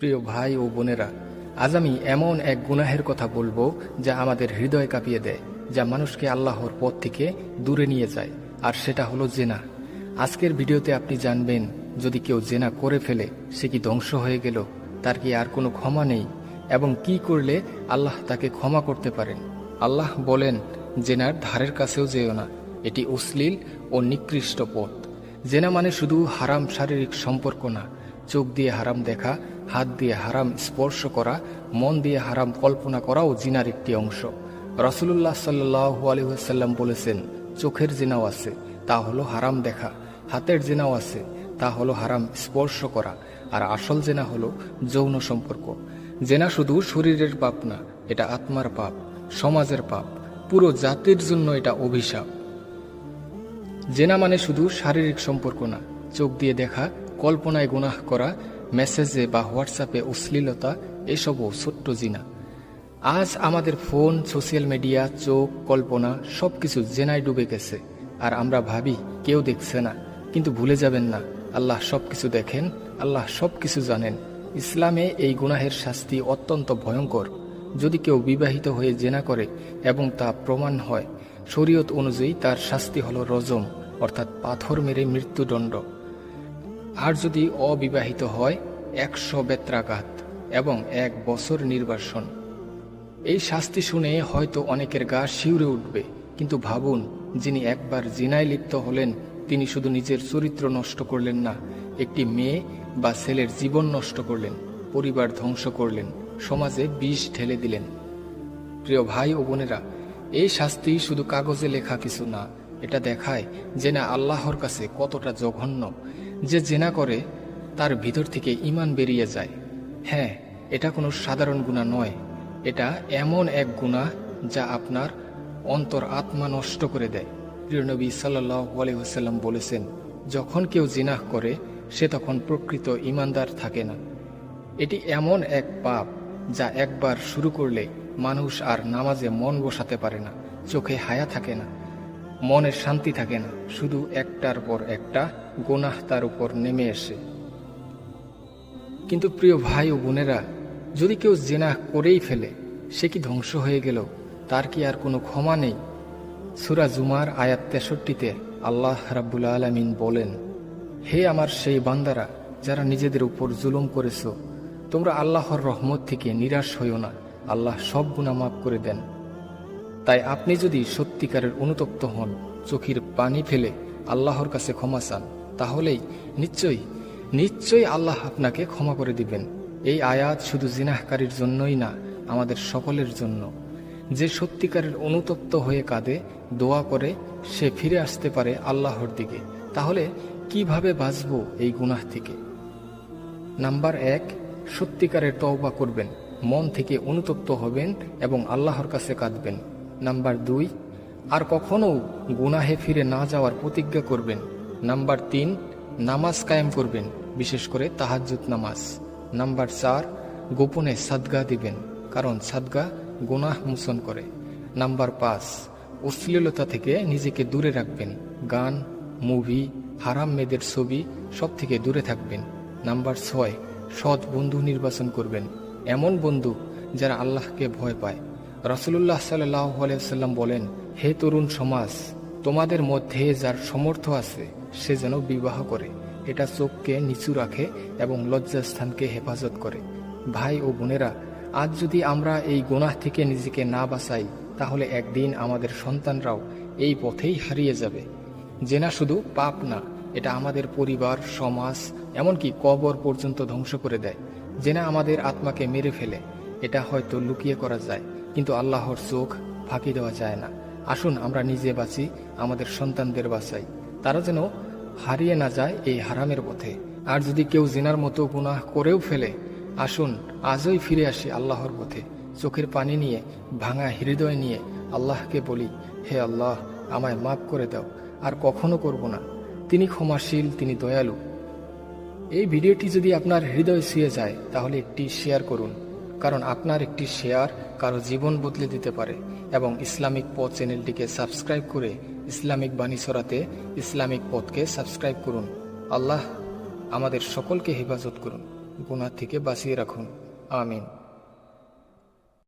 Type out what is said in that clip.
প্রিয় ভাই ও বোনেরা, আজ আমি এমন এক গুনাহের কথা বলব যা আমাদের হৃদয় কাঁপিয়ে দেয়, যা মানুষকে আল্লাহর পথ থেকে দূরে নিয়ে যায়, আর সেটা হলো জেনা। আজকের ভিডিওতে আপনি জানবেন, যদি কেউ জেনা করে ফেলে, সে কি ধ্বংস হয়ে গেল, তার কি আর কোনো ক্ষমা নেই, এবং কি করলে আল্লাহ তাকে ক্ষমা করতে পারেন? আল্লাহ বলেন, জেনার ধারের কাছেও যেও না, এটি অশ্লীল ও নিকৃষ্ট পথ। জেনা মানে শুধু হারাম শারীরিক সম্পর্ক না, চোখ দিয়ে হারাম দেখা হাত দিয়ে হারাম স্পর্শ করা, মন দিয়ে হারাম কল্পনা করাও জিনার একটি অংশ। রসুল্লাহ সাল্লু আলহাম বলেছেন, চোখের জেনাও আছে, তা হলো হারাম দেখা। হাতের জেনাও আছে, তা হলো হারাম স্পর্শ করা। আর আসল জেনা হলো যৌন সম্পর্ক। জেনা শুধু শরীরের পাপ না, এটা আত্মার পাপ, সমাজের পাপ, পুরো জাতির জন্য এটা অভিশাপ। জেনা মানে শুধু শারীরিক সম্পর্ক না, চোখ দিয়ে দেখা, কল্পনায় গুনাহ করা মেসেজে বা হোয়াটসঅ্যাপে অশ্লীলতা এসবও ছোট্ট জিনা। আজ আমাদের ফোন, সোশ্যাল মিডিয়া, চোখ, কল্পনা সব কিছু জেনায় ডুবে গেছে। আর আমরা ভাবি, কেউ দেখছে না। কিন্তু ভুলে যাবেন না, আল্লাহ সব কিছু দেখেন, আল্লাহ সব কিছু জানেন। ইসলামে এই গুনাহের শাস্তি অত্যন্ত ভয়ঙ্কর। যদি কেউ বিবাহিত হয়ে জেনা করে এবং তা প্রমাণ হয়, শরীয়ত অনুযায়ী তার শাস্তি হলো রজম, অর্থাৎ পাথর মেরে মৃত্যুদণ্ড। আর যদি অবিবাহিত হয়, একশো বেত্রাঘাত এবং এক বছর নির্বাসন। এই শাস্তি শুনে হয়তো অনেকের গা শিউরে উঠবে, কিন্তু ভাবুন, যিনি একবার জিনায় লিপ্ত হলেন, তিনি শুধু নিজের চরিত্র নষ্ট করলেন না, একটি মেয়ে বা ছেলের জীবন নষ্ট করলেন, পরিবার ধ্বংস করলেন, সমাজে বিষ ঢেলে দিলেন। প্রিয় ভাই ও বোনেরা, এই শাস্তি শুধু কাগজে লেখা কিছু না, এটা দেখায় যে না আল্লাহর কাছে কতটা জঘন্য। যে জেনা করে, তার ভিতর থেকে ইমান বেরিয়ে যায়। হ্যাঁ এটা কোনো সাধারণ গুণা নয়। এটা এমন এক গুণা যা আপনার অন্তর আত্মা নষ্ট করে দেয়। প্রিয় নবী সাল্লাহ আলহিহাল্লাম বলেছেন, যখন কেউ জিনাহ করে, সে তখন প্রকৃত ইমানদার থাকে না। এটি এমন এক পাপ যা একবার শুরু করলে মানুষ আর নামাজে মন বসাতে পারে না, চোখে হায়া থাকে না। মনের শান্তি থাকে না। শুধু একটার পর একটা গোনাহ তার উপর নেমে এসে কিন্তু প্রিয় ভাই ও বোনেরা, যদি কেউ জেনা করেই ফেলে, সে কি ধ্বংস হয়ে গেল? তার কি আর কোনো ক্ষমা নেই? সুরা জুমার আয়াত তেষট্টিতে আল্লাহ রাব্বুল আলমিন বলেন, হে আমার সেই বান্দারা, যারা নিজেদের উপর জুলুম করেছ, তোমরা আল্লাহর রহমত থেকে নিরাশ হইও না। আল্লাহ সব গুণা মাফ করে দেন। তাই আপনি যদি সত্যিকারের অনুতপ্ত হন, চোখের পানি ফেলে আল্লাহর কাছে ক্ষমা চান, তাহলেই নিশ্চয়ই নিশ্চয়ই আল্লাহ আপনাকে ক্ষমা করে দিবেন। এই আয়াত শুধু জিনাহকারীর জন্যই না, আমাদের সকলের জন্য। যে সত্যিকারের অনুতপ্ত হয়ে কাঁদে, দোয়া করে, সে ফিরে আসতে পারে আল্লাহর দিকে। তাহলে কীভাবে বাঁচব এই গুনাহ থেকে? নাম্বার এক, সত্যিকারের তওবা করবেন। মন থেকে অনুতপ্ত হবেন এবং আল্লাহর কাছে কাঁদবেন। নাম্বার দুই, আর কখনো গুনাহে ফিরে না যাওয়ার প্রতিজ্ঞা করবেন। নাম্বার তিন, নামাজ কায়েম করবেন, বিশেষ করে তাহাজ্জুদ নামাজ। নাম্বার চার, গোপনে সাদগা দিবেন, কারণ সাদগা গুনাহ মোচন করে। নাম্বার পাঁচ, অশ্লীলতা থেকে নিজেকে দূরে রাখবেন, গান, মুভি, হারাম মেয়েদের ছবি সব থেকে দূরে থাকবেন। নাম্বার ছয়, সৎ বন্ধু নির্বাচন করবেন, এমন বন্ধু যারা আল্লাহকে ভয় পায়। রসুল্লাহ সাল্লাম বলেন, হে তরুণ সমাজ, তোমাদের মধ্যে যার সমর্থ আছে, সে যেন বিবাহ করে। এটা চোখকে নিচু রাখে এবং লজ্জাস্থানকে হেফাজত করে। ভাই ও বোনেরা, আজ যদি আমরা এই গোনাহ থেকে নিজেকে না বাঁচাই, তাহলে একদিন আমাদের সন্তানরাও এই পথেই হারিয়ে যাবে। জেনা শুধু পাপ না, এটা আমাদের পরিবার, সমাজ, এমনকি কবর পর্যন্ত ধ্বংস করে দেয়। জেনা আমাদের আত্মাকে মেরে ফেলে, এটা হয়তো লুকিয়ে করা যায়। কিন্তু আল্লাহর চোখ ফাঁকি দেওয়া যায় না। আসুন আমরা নিজে বাঁচি, আমাদের সন্তানদের বাঁচাই। তারা যেন হারিয়ে না যায় এই হারামের পথে। আর যদি কেউ জেনার মতো গুনাহ করেও ফেলে, আসুন আজই ফিরে আসি আল্লাহর পথে। চোখের পানি নিয়ে, ভাঙা হৃদয় নিয়ে আল্লাহকে বলি, হে আল্লাহ, আমায় মাফ করে দাও, আর কখনো করব না। তিনি ক্ষমাশীল, তিনি দয়ালু। এই ভিডিওটি যদি আপনার হৃদয় ছুঁয়ে যায়, তাহলে একটি শেয়ার করুন। কারণ আপনার একটি শেয়ার কারও জীবন বদলে দিতে পারে এবং ইসলামিক পথ চ্যানেলটিকে সাবস্ক্রাইব করে ইসলামিক বাণী ছড়াতে ইসলামিক পথকে সাবস্ক্রাইব করুন। আল্লাহ আমাদের সকলকে হেফাজত করুন। গুণার থেকে বাঁচিয়ে রাখুন। আমিন।